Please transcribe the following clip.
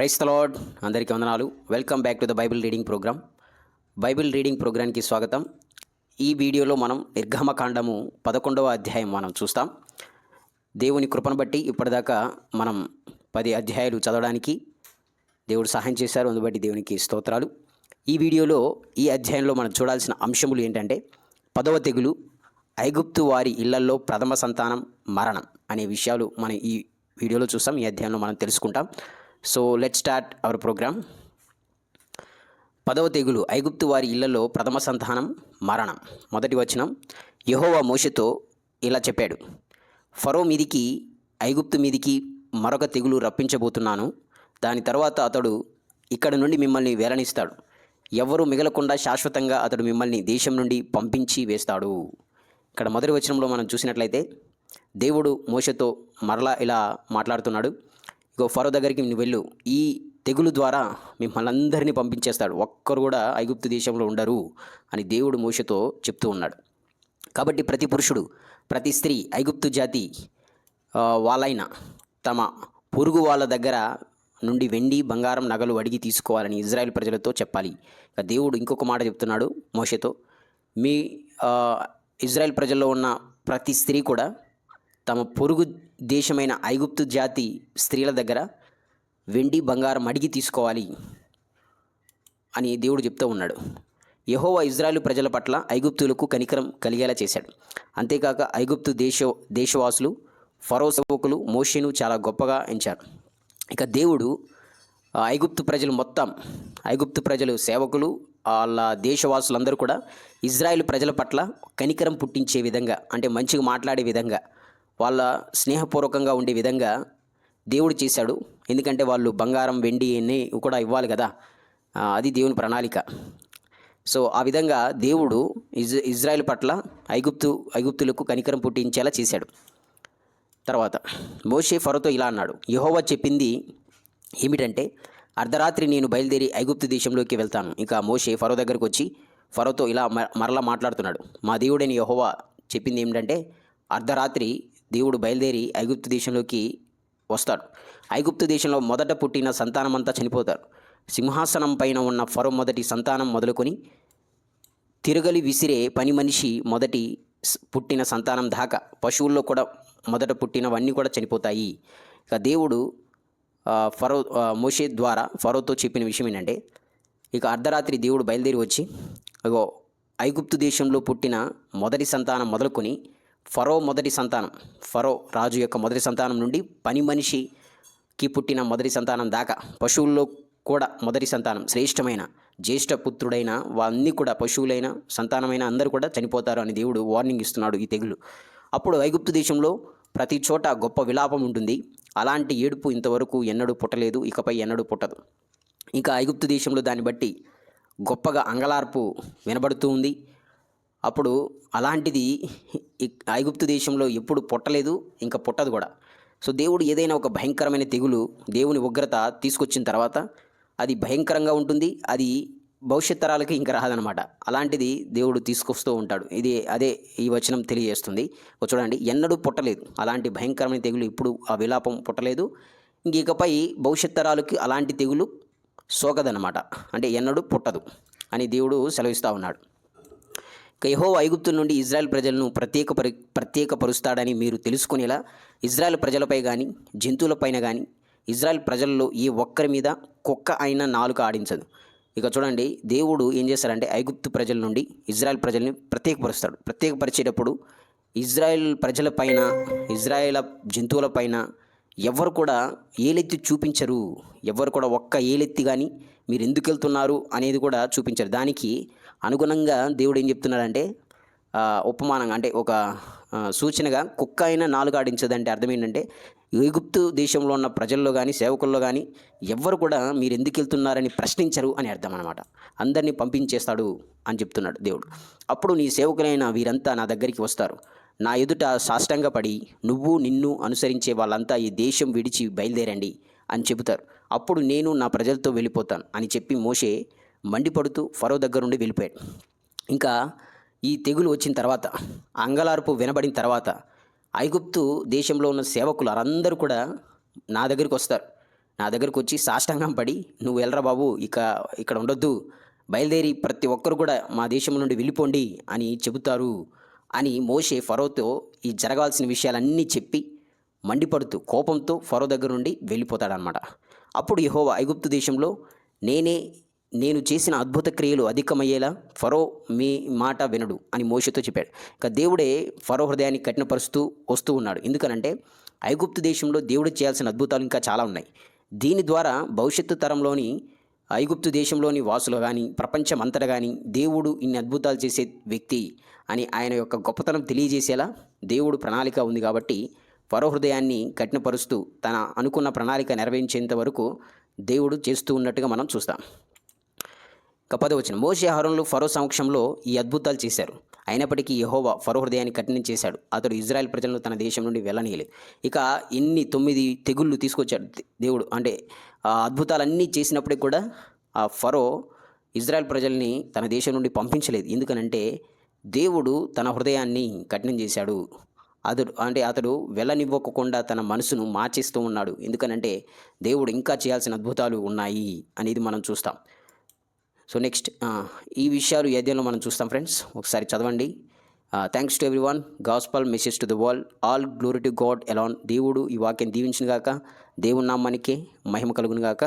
Price the Lord అందరికీ వందనాలు. Welcome back to the Bible reading program Bible reading ప్రోగ్రామ్కి స్వాగతం. ఈ వీడియోలో మనం నిర్గమకాండము పదకొండవ అధ్యాయం మనం చూస్తాం. దేవుని కృపను బట్టి ఇప్పటిదాకా మనం పది అధ్యాయాలు చదవడానికి దేవుడు సహాయం చేశారు. అందుబట్టి దేవునికి స్తోత్రాలు. ఈ వీడియోలో ఈ అధ్యాయంలో మనం చూడాల్సిన అంశములు ఏంటంటే పదవ తెగులు ఐగుప్తు వారి ఇళ్ళల్లో ప్రథమ సంతానం మరణం అనే విషయాలు మనం ఈ వీడియోలో చూస్తాం. ఈ అధ్యాయంలో మనం తెలుసుకుంటాం. So let start our program పదవ తెగులు ఐగుప్తు వారి ఇళ్ళలో ప్రథమ సంతానం మరణం. మొదటి వచనం యెహోవా మోషతో ఇలా చెప్పాడు. ఫరో మీదికి ఐగుప్తు మీదికి మరొక తెగులు రప్పించబోతున్నాను. దాని తర్వాత అతడు ఇక్కడ నుండి మిమ్మల్ని వేలనిస్తాడు ఎవరు మిగలకుండా శాశ్వతంగా అతడు మిమ్మల్ని దేశం నుండి పంపించి వేస్తాడు. ఇక్కడ మొదటి వచనంలో మనం చూసినట్లయితే దేవుడు మోషతో మరలా ఇలా మాట్లాడుతున్నాడు. ఇగో ఫరో దగ్గరికి నువ్వు వెళ్ళు. ఈ తెగులు ద్వారా మిమ్మల్ని అందరినీ పంపించేస్తాడు. ఒక్కరు కూడా ఐగుప్తు దేశంలో ఉండరు అని దేవుడు మోషతో చెప్తూ ఉన్నాడు. కాబట్టి ప్రతి పురుషుడు ప్రతి స్త్రీ ఐగుప్తు జాతి వాళ్ళైన తమ పొరుగు వాళ్ళ దగ్గర నుండి వెండి బంగారం నగలు అడిగి తీసుకోవాలని ఇజ్రాయెల్ ప్రజలతో చెప్పాలి. దేవుడు ఇంకొక మాట చెప్తున్నాడు మోషతో. మీ ఇజ్రాయెల్ ప్రజల్లో ఉన్న ప్రతి స్త్రీ కూడా తమ పొరుగు దేశమైన ఐగుప్తు జాతి స్త్రీల దగ్గర వెండి బంగారం అడిగి తీసుకోవాలి అని దేవుడు చెప్తూ ఉన్నాడు. యహోవా ఇజ్రాయెల్ ప్రజల పట్ల ఐగుప్తులకు కనికరం కలిగేలా చేశాడు. అంతేకాక ఐగుప్తు దేశ దేశవాసులు ఫరో సేవకులు మోషేను చాలా గొప్పగా ఎంచారు. ఇక దేవుడు ఐగుప్తు ప్రజలు మొత్తం ఐగుప్తు ప్రజలు సేవకులు వాళ్ళ దేశవాసులందరూ కూడా ఇజ్రాయెల్ ప్రజల పట్ల కనికరం పుట్టించే విధంగా అంటే మంచిగా మాట్లాడే విధంగా వాళ్ళ స్నేహపూర్వకంగా ఉండే విధంగా దేవుడు చేశాడు. ఎందుకంటే వాళ్ళు బంగారం వెండి అన్నీ కూడా ఇవ్వాలి కదా. అది దేవుని ప్రణాళిక. సో ఆ విధంగా దేవుడు ఇజ్ ఇజ్రాయెల్ పట్ల ఐగుప్తు ఐగుప్తులకు కనికరం పుట్టించేలా చేశాడు. తర్వాత మోషే ఫరోతో ఇలా అన్నాడు యహోవా చెప్పింది ఏమిటంటే అర్ధరాత్రి నేను బయలుదేరి ఐగుప్తు దేశంలోకి వెళ్తాను. ఇంకా మోషే ఫరో దగ్గరకు వచ్చి ఫరోతో ఇలా మ- మరలా మాట్లాడుతున్నాడు. మా దేవుడైన యహోవా చెప్పింది ఏమిటంటే అర్ధరాత్రి దేవుడు బయలుదేరి ఐగుప్తు దేశంలోకి వస్తాడు. ఐగుప్తు దేశంలో మొదట పుట్టిన సంతానమంతా చనిపోతారు. సింహాసనం పైన ఉన్న ఫరో మొదటి సంతానం మొదలుకొని తిరగలి విసిరే పని మనిషి మొదటి పుట్టిన సంతానం దాకా పశువుల్లో కూడా మొదట పుట్టినవన్నీ కూడా చనిపోతాయి. ఇక దేవుడు ఫరో మోషే ద్వారా ఫరోతో చెప్పిన విషయం ఏంటంటే ఇక అర్ధరాత్రి దేవుడు బయలుదేరి వచ్చి ఇగో ఐగుప్తు దేశంలో పుట్టిన మొదటి సంతానం మొదలుకొని ఫరో మొదటి సంతానం ఫరో రాజు యొక్క మొదటి సంతానం నుండి పని మనిషికి పుట్టిన మొదటి సంతానం దాకా పశువుల్లో కూడా మొదటి సంతానం శ్రేష్టమైన జ్యేష్ఠ పుత్రుడైన వాళ్ళన్నీ కూడా పశువులైన సంతానమైన అందరూ కూడా చనిపోతారు అని దేవుడు వార్నింగ్ ఇస్తున్నాడు ఈ తెగులు. అప్పుడు ఐగుప్తు దేశంలో ప్రతి చోట గొప్ప విలాపం ఉంటుంది. అలాంటి ఏడుపు ఇంతవరకు ఎన్నడూ పుట్టలేదు ఇకపై ఎన్నడూ పుట్టదు. ఇంకా ఐగుప్తు దేశంలో దాన్ని బట్టి గొప్పగా అంగలార్పు వినబడుతూ ఉంది. అప్పుడు అలాంటిది ఐగుప్తు దేశంలో ఎప్పుడు పుట్టలేదు ఇంకా పుట్టదు కూడా. సో దేవుడు ఏదైనా ఒక భయంకరమైన తెగులు దేవుని ఉగ్రత తీసుకొచ్చిన తర్వాత అది భయంకరంగా ఉంటుంది అది భవిష్యత్ తరాలకి ఇంకా రాదనమాట అలాంటిది దేవుడు తీసుకొస్తూ ఉంటాడు. ఇది అదే ఈ వచనం తెలియజేస్తుంది. చూడండి ఎన్నడూ పుట్టలేదు. అలాంటి భయంకరమైన తెగులు ఇప్పుడు ఆ విలాపం పుట్టలేదు. ఇంకపై ఇకపై భవిష్యత్ తరాలకి అలాంటి తెగులు సోకదనమాట అంటే ఎన్నడూ పుట్టదు అని దేవుడు సెలవిస్తూ ఉన్నాడు. యహో ఐగుప్తు నుండి ఇజ్రాయెల్ ప్రజలను ప్రత్యేక పరి ప్రత్యేకపరుస్తాడని మీరు తెలుసుకునేలా ఇజ్రాయెల్ ప్రజలపై కానీ జంతువులపైన కానీ ఇజ్రాయెల్ ప్రజల్లో ఏ ఒక్కరి మీద కుక్క అయినా నాలుక ఆడించదు. ఇక చూడండి దేవుడు ఏం చేస్తాడంటే ఐగుప్తు ప్రజల నుండి ఇజ్రాయెల్ ప్రజల్ని ప్రత్యేకపరుస్తాడు. ప్రత్యేకపరిచేటప్పుడు ఇజ్రాయెల్ ప్రజలపైన ఇజ్రాయెల్ జంతువులపైన ఎవరు కూడా ఏలెత్తి చూపించరు. ఎవరు కూడా ఒక్క ఏలెత్తి కానీ మీరు ఎందుకు వెళ్తున్నారు అనేది కూడా చూపించరు. దానికి అనుగుణంగా దేవుడు ఏం చెప్తున్నాడంటే ఉపమానం ఉపమానంగా అంటే ఒక సూచనగా కుక్క అయినా నాలుగు ఆడించదంటే అర్థం ఏంటంటే ఈగుప్తు దేశంలో ఉన్న ప్రజల్లో కానీ సేవకుల్లో కానీ ఎవ్వరు కూడా మీరు ఎందుకు వెళ్తున్నారని ప్రశ్నించరు అని అర్థం అనమాట అందరినీ పంపించేస్తాడు అని చెప్తున్నాడు దేవుడు. అప్పుడు నీ సేవకులైన వీరంతా నా దగ్గరికి వస్తారు. నా ఎదుట సాష్టంగపడి నువ్వు నిన్ను అనుసరించే వాళ్ళంతా ఈ దేశం విడిచి బయలుదేరండి అని చెబుతారు. అప్పుడు నేను నా ప్రజలతో వెళ్ళిపోతాను అని చెప్పి మోషే మండిపడుతూ ఫరో దగ్గరుండి వెళ్ళిపోయాడు. ఇంకా ఈ తెగులు వచ్చిన తర్వాత అంగలార్పు వినబడిన తర్వాత ఐగుప్తు దేశంలో ఉన్న సేవకులు అందరూ కూడా నా దగ్గరికి వస్తారు. నా దగ్గరికి వచ్చి సాష్టాంగం పడి నువ్వు వెళ్ళరా బాబు ఇక ఇక్కడ ఉండొద్దు. బయలుదేరి ప్రతి ఒక్కరు కూడా మా దేశం నుండి వెళ్ళిపోండి అని చెబుతారు అని మోషే ఫరోతో ఈ జరగాల్సిన విషయాలన్నీ చెప్పి మండిపడుతూ కోపంతో ఫరో దగ్గర నుండి వెళ్ళిపోతాడనమాట అప్పుడు యహోవా ఐగుప్తు దేశంలో నేనే నేను చేసిన అద్భుత క్రియలు అధికమయ్యేలా ఫరో మీ మాట వినడు అని మోషతో చెప్పాడు. ఇక దేవుడే ఫరో హృదయాన్ని కఠినపరుస్తూ వస్తూ ఉన్నాడు. ఎందుకనంటే ఐగుప్తు దేశంలో దేవుడు చేయాల్సిన అద్భుతాలు ఇంకా చాలా ఉన్నాయి. దీని ద్వారా భవిష్యత్తు తరంలోని ఐగుప్తు దేశంలోని వాసులు కానీ ప్రపంచం అంతటా కానీ దేవుడు ఇన్ని అద్భుతాలు చేసే వ్యక్తి అని ఆయన యొక్క గొప్పతనం తెలియజేసేలా దేవుడు ప్రణాళిక ఉంది కాబట్టి ఫరో హృదయాన్ని కఠినపరుస్తూ తన అనుకున్న ప్రణాళిక నెరవేర్చేంత వరకు దేవుడు చేస్తూ ఉన్నట్టుగా మనం చూస్తాం. ఇక పదవచనం మోషే ఆహారంలో ఫరో సమక్షంలో ఈ అద్భుతాలు చేశారు. అయినప్పటికీ యహోవా ఫరో హృదయాన్ని కఠినం చేశాడు. అతడు ఇజ్రాయెల్ ప్రజలను తన దేశం నుండి వెళ్ళనీయలేదు. ఇక ఎన్ని తొమ్మిది తెగుళ్ళు తీసుకొచ్చాడు దేవుడు. అంటే ఆ అద్భుతాలన్నీ చేసినప్పటికి కూడా ఆ ఫరో ఇజ్రాయెల్ ప్రజల్ని తన దేశం నుండి పంపించలేదు. ఎందుకనంటే దేవుడు తన హృదయాన్ని కఠినం చేశాడు. అతడు అంటే అతడు వెళ్ళనివ్వకుండా తన మనసును మార్చేస్తూ ఉన్నాడు. ఎందుకనంటే దేవుడు ఇంకా చేయాల్సిన అద్భుతాలు ఉన్నాయి అనేది మనం చూస్తాం. సో నెక్స్ట్ ఈ విషయాలు ఈ అధ్యాయంలో మనం చూస్తాం ఫ్రెండ్స్. ఒకసారి చదవండి. Thanks to every gospel message to the world all glory to God Elon దేవుడు ఈ వాక్యం దీవించిన గాక. దేవుని నామానికి మహిమ కలుగును గాక.